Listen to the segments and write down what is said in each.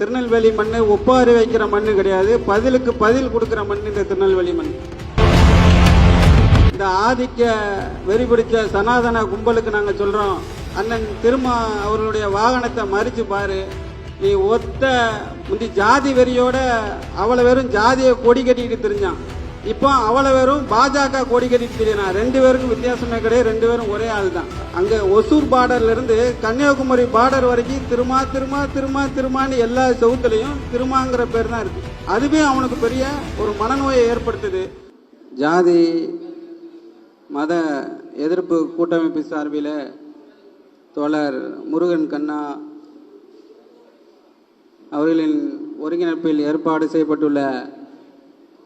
திருநெல்வேலி மண் ஒப்பாரி வைக்கிற மண் கிடையாது. பதிலுக்கு பதில் கொடுக்கிற மண் இந்த திருநெல்வேலி மண். இந்த ஆதிக்க வெறி பிடிச்ச சனாதன கும்பலுக்கு நாங்கள் சொல்றோம். அண்ணன் திருமா அவர்களுடைய வாகனத்தை மறிச்சு பாரு. நீ ஒத்த முந்தி ஜாதி வெறியோட அவ்வளோ வெறும் ஜாதியை கொடி கட்டிக்கிட்டு தெரிஞ்சான். இப்போ அவ்வளோ பேரும் பாஜக கொடி கட்டிட்டு ரெண்டு பேருக்கும் வித்தியாசமே கிடையாது. ரெண்டு பேரும் ஒரே ஆள் தான். அங்க ஒசூர் பார்டர்ல இருந்து கன்னியாகுமரி பார்டர் வரைக்கும் திருமா திருமா திருமா திருமான்னு எல்லா செவுத்துலையும் திருமாங்கிற பேர் தான் இருக்கு. அதுவே அவனுக்கு பெரிய ஒரு மனநோயை ஏற்படுத்துது. ஜாதி மத எதிர்ப்பு கூட்டமைப்பு சார்பில் தோழர் முருகன் கண்ணா அவர்களின் ஒருங்கிணைப்பில் ஏற்பாடு செய்யப்பட்டுள்ள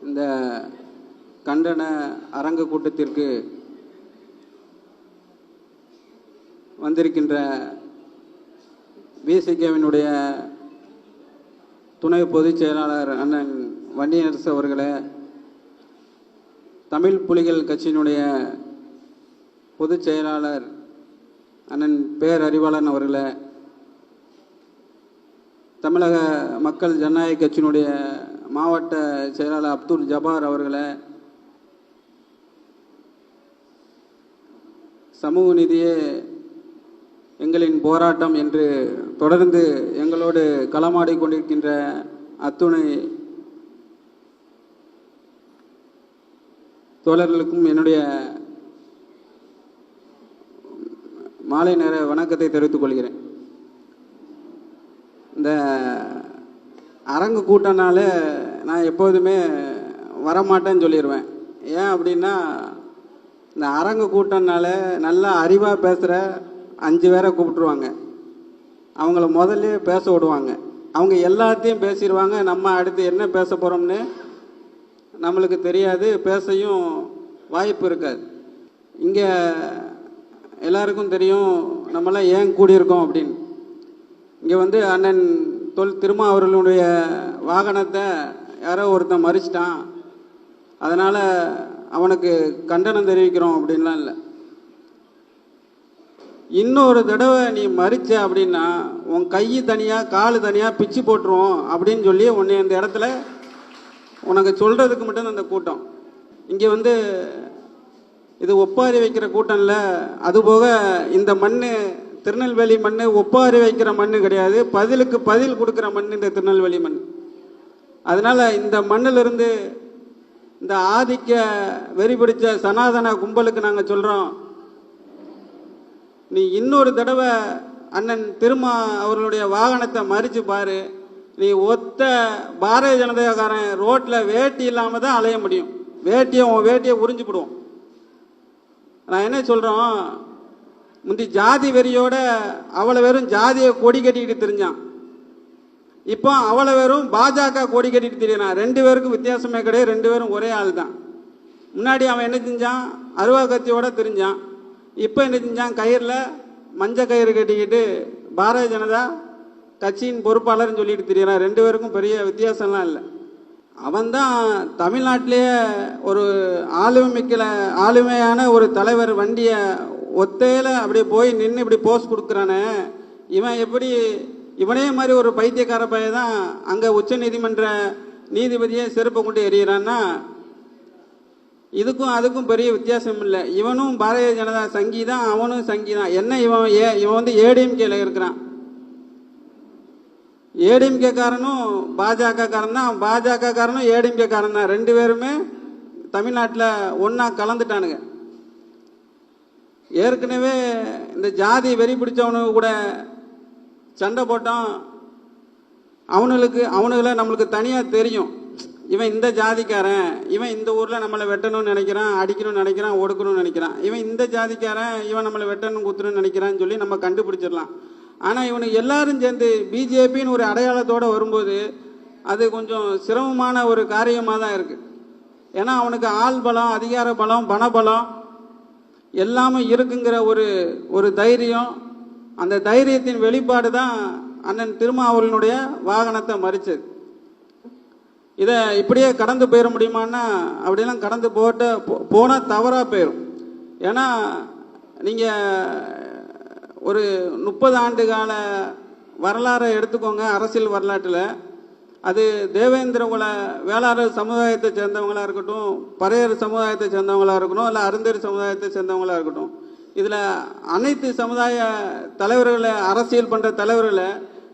இந்த கண்டன அரங்க கூட்டத்திற்கு வந்திருக்கின்ற பிசிகேவினுடைய துணை பொதுச் செயலாளர் அண்ணன் வன்னியரசு அவர்களே தமிழ் புலிகள் கட்சியினுடைய பொதுச் செயலாளர் அண்ணன் பேரறிவாளன் அவர்களே தமிழக மக்கள் ஜனநாயக கட்சியினுடைய மாவட்ட செயலாளர் அப்துல் ஜபார் அவர்களே சமூக நீதியே எங்களின் போராட்டம் என்று தொடர்ந்து எங்களோடு களமாடி கொண்டிருக்கின்ற அத்துணை தோழர்களுக்கும் என்னுடைய மாலை நேர வணக்கத்தை தெரிவித்துக் கொள்கிறேன். இந்த அரங்கு கூட்டனால நான் எப்போதுமே வரமாட்டேன்னு சொல்லிடுவேன் ஏன் அப்படின்னா இந்த அரங்கு கூட்டம்னால நல்லா அறிவாக பேசுகிற அஞ்சு பேரை கூப்பிட்டுருவாங்க. அவங்கள முதல்ல பேச விடுவாங்க. அவங்க எல்லாத்தையும் பேசிடுவாங்க. நம்ம அடுத்து என்ன பேச போகிறோம்னு நம்மளுக்கு தெரியாது. பேசையும் வாய்ப்பு இருக்காது. இங்கே எல்லாருக்கும் தெரியும் நம்மளாம் ஏன் கூடியிருக்கோம் அப்படின்னு. இங்கே வந்து அண்ணன் தொல் திருமா அவர்களுடைய வாகனத்தை யாரோ ஒருத்தன் மறிச்சிட்டான். அதனால் அவனுக்கு கண்டனம் தெரிவிக்கிறோம் அப்படின்லாம் இல்லை. இன்னொரு தடவை நீ மறிச்ச அப்படின்னா உன் கை தனியாக கால் தனியாக பிச்சு போட்டுருவோம் அப்படின்னு சொல்லி உன்னை அந்த இடத்துல உனக்கு சொல்கிறதுக்கு மட்டும் அந்த கூட்டம். இங்கே வந்து இது ஒப்பாரி வைக்கிற கூட்டம் இல்லை. அதுபோக இந்த மண் திருநெல்வேலி மண் ஒப்பாரி வைக்கிற மண் கிடையாது. பதிலுக்கு பதில் கொடுக்குற மண் இந்த திருநெல்வேலி மண். அதனால் இந்த மண்ணிலிருந்து இந்த ஆதிக்க வெறி பிடிச்ச சனாதன கும்பலுக்கு நாங்கள் சொல்கிறோம் நீ இன்னொரு தடவை அண்ணன் திருமா அவர்களுடைய வாகனத்தை மறித்து பாரு. நீ ஒத்த பாரதிய ஜனதாக்காரன் ரோட்டில் வேட்டி இல்லாமல் தான் அலைய முடியும். வேட்டியை உன் வேட்டியை உறிஞ்சு நான் என்ன சொல்கிறோம் முந்தி ஜாதி வெறியோட அவ்வளோ வெறும் ஜாதியை கொடி கட்டிக்கிட்டு தெரிஞ்சான். இப்போ அவ்வளோ பேரும் பாஜக கொடி கட்டிட்டு தெரியறான் ரெண்டு பேருக்கும் வித்தியாசமே கிடையாது. ரெண்டு பேரும் ஒரே ஆள் தான். முன்னாடி அவன் என்ன செஞ்சான்? அருவா கத்தியோட தெரிஞ்சான். இப்போ என்ன செஞ்சான்? கயிறில் மஞ்சள் கயிறு கட்டிக்கிட்டு பாரதிய ஜனதா கட்சியின் பொறுப்பாளர்னு சொல்லிட்டு தெரியறான் ரெண்டு பேருக்கும் பெரிய வித்தியாசம்லாம் இல்லை. அவன் தான் தமிழ்நாட்டிலேயே ஒரு ஆளுமிக்கல ஆளுமையான ஒரு தலைவர் வண்டியை ஒத்தையில் அப்படியே போய் நின்று இப்படி போஸ் கொடுக்குறானே. இவன் எப்படி இவனே மாதிரி ஒரு பைத்தியக்கார பையன் தான் அங்கே உச்ச நீதிமன்ற நீதிபதியை செருப்பை கொண்டு எறிகிறான்னா இதுக்கும் அதுக்கும் பெரிய வித்தியாசம் இல்லை. இவனும் பாரதிய ஜனதா சங்கி தான் அவனும் சங்கி தான். என்ன இவன் ஏ இவன் வந்து ஏடிஎம்கேல இருக்கிறான். ஏடிஎம்கே காரனும் பாஜக தான் பாஜக காரனும் ஏடிஎம்கே தான். ரெண்டு பேருமே தமிழ்நாட்டில் ஒன்றா கலந்துட்டானுங்க. ஏற்கனவே இந்த ஜாதி வெறி பிடிச்சவனுக்கு கூட சண்டை போட்டான். அவனுங்களுக்கு அவனுகளை நம்மளுக்கு தனியாக தெரியும். இவன் இந்த ஜாதிக்காரன் இவன் இந்த ஊரில் நம்மளை வெட்டணும்னு நினைக்கிறான் அடிக்கணும்னு நினைக்கிறான் ஒடுக்கணும்னு நினைக்கிறான். இவன் இந்த ஜாதிக்காரன் இவன் நம்மளை வெட்டணும் குத்துணும்னு நினைக்கிறான்னு சொல்லி நம்ம கண்டுபிடிச்சிடலாம். ஆனால் இவனுக்கு எல்லாரும் சேர்ந்து பிஜேபின்னு ஒரு அடையாளத்தோடு வரும்போது அது கொஞ்சம் சிரமமான ஒரு காரியமாக தான் இருக்குது ஏன்னா அவனுக்கு ஆள் பலம் அதிகார பலம் பணபலம் எல்லாமே இருக்குங்கிற ஒரு ஒரு தைரியம் அந்த தைரியத்தின் வெளிப்பாடு தான் அண்ணன் திருமாவளவனுடைய வாகனத்தை மறிச்சது. இதை இப்படியே கடந்து போயிட முடியுமான்னா அப்படிலாம் கடந்து போட்ட போனால் தவறாக போயிடும். ஏன்னா நீங்கள் ஒரு முப்பது ஆண்டு கால வரலாறை எடுத்துக்கோங்க அரசியல் வரலாற்றில். அது தேவேந்திர குல வேளாளர் சமுதாயத்தை சேர்ந்தவங்களாக இருக்கட்டும் பறையர் சமுதாயத்தை சேர்ந்தவங்களாக இருக்கட்டும் இல்லை அருந்தர் சமுதாயத்தை சேர்ந்தவங்களா இருக்கட்டும் இதில் அனைத்து சமுதாய தலைவர்களை அரசியல் பண்ணுற தலைவர்களை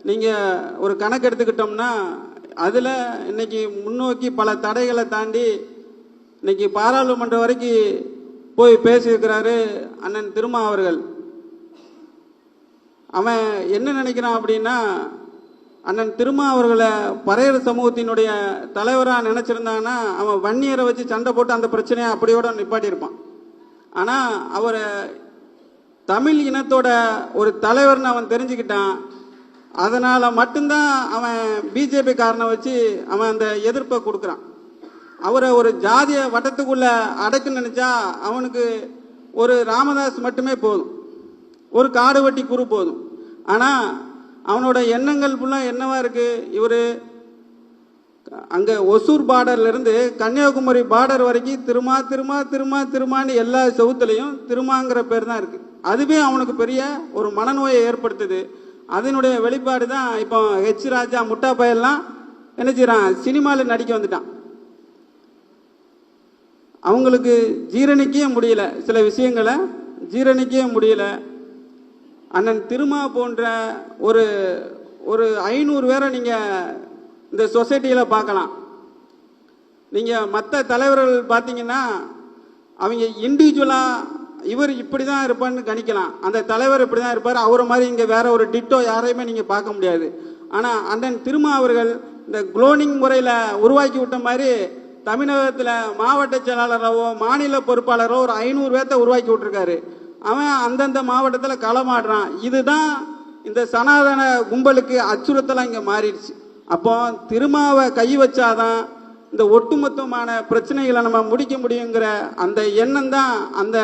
நீங்கள் ஒரு கணக்கு எடுத்துக்கிட்டோம்னா அதில் இன்னைக்கு முன்னோக்கி பல தடைகளை தாண்டி இன்னைக்கு பாராளுமன்றம் வரைக்கும் போய் பேசியிருக்கிறாரு அண்ணன் திருமா அவர்கள். அவன் என்ன நினைக்கிறான் அப்படின்னா அண்ணன் திருமா அவர்களை பறையர் சமூகத்தினுடைய தலைவராக நினச்சிருந்தாங்கன்னா அவன் வன்னியரை வச்சு சண்டை போட்டு அந்த பிரச்சனையை அப்படியோட நிப்பாட்டியிருப்பான். ஆனால் அவரை தமிழ் இனத்தோட ஒரு தலைவர்னு அவன் தெரிஞ்சுக்கிட்டான். அதனால் மட்டும்தான் அவன் பிஜேபி காரனை வச்சு அவன் அந்த எதிர்ப்பை கொடுக்குறான். அவரை ஒரு ஜாதிய வட்டத்துக்குள்ளே அடைக்க நினச்சா அவனுக்கு ஒரு ராமதாஸ் மட்டுமே போதும். ஒரு காடு வட்டி குரு போதும். ஆனால் அவனோட எண்ணங்கள் ஃபுல்லாக என்னவா இருக்குது இவர் அங்கே ஒசூர் பார்டர்லேருந்து கன்னியாகுமரி பார்டர் வரைக்கும் திருமா திருமா திருமா திருமான்னு எல்லா செவுத்துலையும் திருமாங்கிற பேர் தான் இருக்குது அதுவே அவனுக்கு பெரிய ஒரு மனநோயை ஏற்படுத்துது. அதனுடைய வெளிப்பாடு தான் இப்போ ஹெச் ராஜா முட்டா பையெல்லாம் என்ன செய்கிறான் சினிமாவில் நடிக்க வந்துட்டான். அவங்களுக்கு ஜீரணிக்கவே முடியல. சில விஷயங்களை ஜீரணிக்கவே முடியல. அண்ணன் திருமா போன்ற ஒரு ஒரு ஐநூறு பேரை நீங்கள் இந்த சொசைட்டியில் பார்க்கலாம். நீங்கள் மற்ற தலைவர்கள் பார்த்தீங்கன்னா அவங்க இண்டிவிஜுவலாக இவர் இப்படி தான் இருப்பான்னு கணிக்கலாம். அந்த தலைவர் இப்படி தான் இருப்பார். அவரை மாதிரி இங்கே வேற ஒரு டிட்டோ யாரையுமே நீங்கள் பார்க்க முடியாது. ஆனால் அண்ணன் திருமா அவர்கள் இந்த குளோனிங் முறையில் உருவாக்கி விட்ட மாதிரி தமிழகத்தில் மாவட்ட செயலாளரோ மாநில பொறுப்பாளரோ ஒரு ஐநூறு பேர்த்த உருவாக்கி விட்டுருக்காரு. அவன் அந்தந்த மாவட்டத்தில் களமாடுறான். இதுதான் இந்த சனாதன கும்பலுக்கு அச்சுறுத்தலாம் இங்கே மாறிடுச்சு. அப்போ திருமாவை கை வச்சாதான் இந்த ஒட்டுமொத்தமான பிரச்சனைகளை நம்ம முடிக்க முடியுங்கிற அந்த எண்ணம் தான் அந்த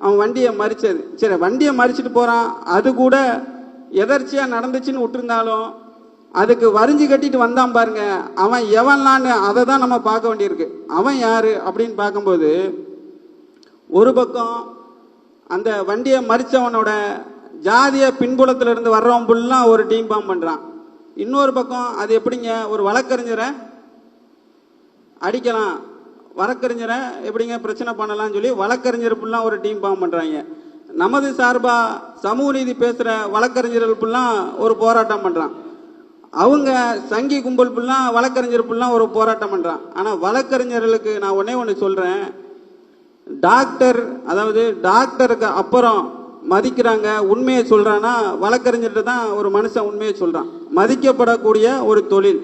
அவன் வண்டியை மறிச்சது. சரி வண்டியை மறிச்சிட்டு போறான். அது கூட எதர்ச்சியா நடந்துச்சுன்னு விட்டுருந்தாலும் அதுக்கு வரிஞ்சு கட்டிட்டு வந்தான் பாருங்க. அவன் எவன்லான்னு அதை தான் நம்ம பார்க்க வேண்டியிருக்கு. அவன் யாரு அப்படின்னு பார்க்கும்போது ஒரு பக்கம் அந்த வண்டியை மறிச்சவனோட ஜாதிய பின்புலத்திலிருந்து வர்றவன் ஃபுல்லாக ஒரு டீம் பாம் பண்றான். இன்னொரு பக்கம் அது எப்படிங்க? ஒரு வழக்கறிஞரை அடிக்கலாம். வழக்கறிஞரை எப்படிங்க பிரச்சனை பண்ணலாம்னு சொல்லி வழக்கறிஞர் ஃபுல்லாக ஒரு டீம் ஃபார்ம் பண்ணுறாங்க நமது சார்பாக சமூக நீதி பேசுகிற வழக்கறிஞர்கள் ஃபுல்லாக ஒரு போராட்டம் பண்ணுறான் அவங்க சங்கி கும்பல் ஃபுல்லாக வழக்கறிஞர் ஃபுல்லாக ஒரு போராட்டம் பண்ணுறான் ஆனால் வழக்கறிஞர்களுக்கு நான் ஒன்றே ஒன்று சொல்கிறேன் டாக்டர் அதாவது டாக்டருக்கு அப்புறம் மதிக்கிறாங்க உண்மையை சொல்கிறான்னா வழக்கறிஞர்கிட்ட தான் ஒரு மனுஷன் உண்மையை சொல்கிறான் மதிக்கப்படக்கூடிய ஒரு தொழில்.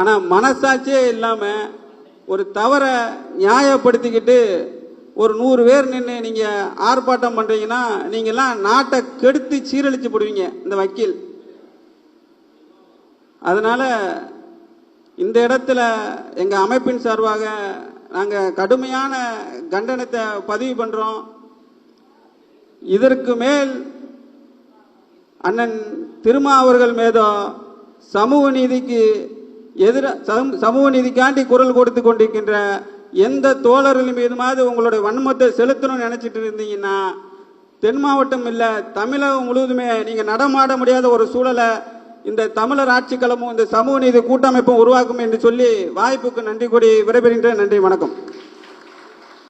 ஆனால் மனசாட்சியே இல்லாமல் ஒரு தவறை நியாயப்படுத்திக்கிட்டு ஒரு நூறு பேர் நின்று நீங்கள் ஆர்ப்பாட்டம் பண்ணுறீங்கன்னா நீங்கள்லாம் நாட்டை கெடுத்து சீரழிச்சு போடுவீங்க இந்த வக்கீல். அதனால் இந்த இடத்துல எங்கள் அமைப்பின் சார்பாக நாங்கள் கடுமையான கண்டனத்தை பதிவு பண்ணுறோம் இதற்கு மேல் அண்ணன் திருமா அவர்கள் மீதோ சமூக நீதிக்கு எதிர சமூக நீதிக்காண்டி குரல் கொடுத்து கொண்டிருக்கின்ற எந்த தோழர்கள் மீதுமாவது உங்களுடைய வன்மத்தை செலுத்தணும்னு நினைச்சிட்டு இருந்தீங்கன்னா தென் மாவட்டம் இல்லை தமிழகம் முழுவதுமே நீங்கள் நடமாட முடியாத ஒரு சூழலை இந்த தமிழர் ஆட்சி களமும் இந்த சமூக நீதி கூட்டமைப்பும் உருவாக்கும் என்று சொல்லி வாய்ப்புக்கு நன்றி கூடி விடைபெறுகின்றேன். நன்றி வணக்கம்.